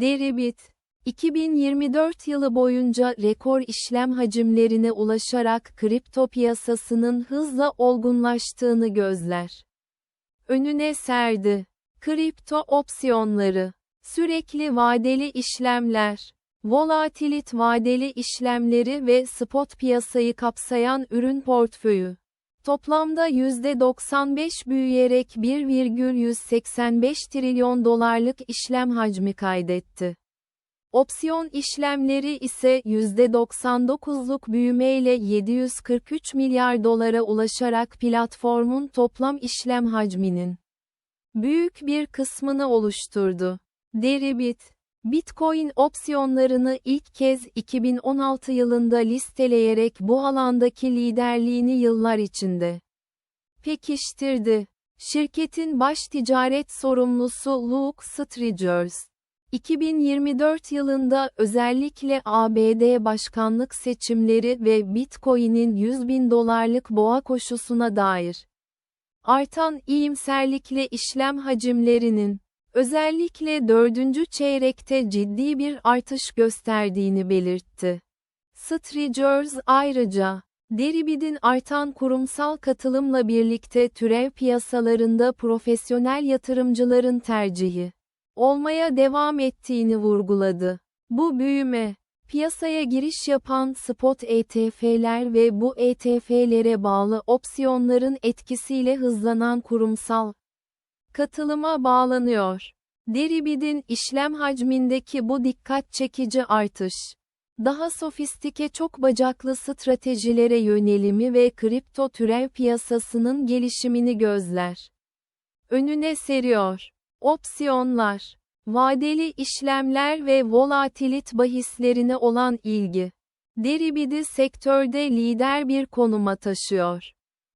Deribit, 2024 yılı boyunca rekor işlem hacimlerine ulaşarak kripto piyasasının hızla olgunlaştığını gözler. Önüne serdi. Kripto opsiyonları, sürekli vadeli işlemler, volatilit vadeli işlemleri ve spot piyasayı kapsayan ürün portföyü. Toplamda %95 büyüyerek 1,185 trilyon dolarlık işlem hacmi kaydetti. Opsiyon işlemleri ise %99'luk büyümeyle 743 milyar dolara ulaşarak platformun toplam işlem hacminin büyük bir kısmını oluşturdu. Deribit, Bitcoin opsiyonlarını ilk kez 2016 yılında listeleyerek bu alandaki liderliğini yıllar içinde pekiştirdi. Şirketin baş ticaret sorumlusu Luke Strigers, 2024 yılında özellikle ABD başkanlık seçimleri ve Bitcoin'in 100 bin dolarlık boğa koşusuna dair artan iyimserlikle işlem hacimlerinin, özellikle dördüncü çeyrekte ciddi bir artış gösterdiğini belirtti. Strigers ayrıca, Deribit'in artan kurumsal katılımla birlikte türev piyasalarında profesyonel yatırımcıların tercihi olmaya devam ettiğini vurguladı. Bu büyüme, piyasaya giriş yapan spot ETF'ler ve bu ETF'lere bağlı opsiyonların etkisiyle hızlanan kurumsal katılıma bağlanıyor. Deribit'in işlem hacmindeki bu dikkat çekici artış, daha sofistike çok bacaklı stratejilere yönelimi ve kripto türev piyasasının gelişimini gözler. Önüne seriyor. Opsiyonlar, vadeli işlemler ve volatilit bahislerine olan ilgi. Deribit'i sektörde lider bir konuma taşıyor.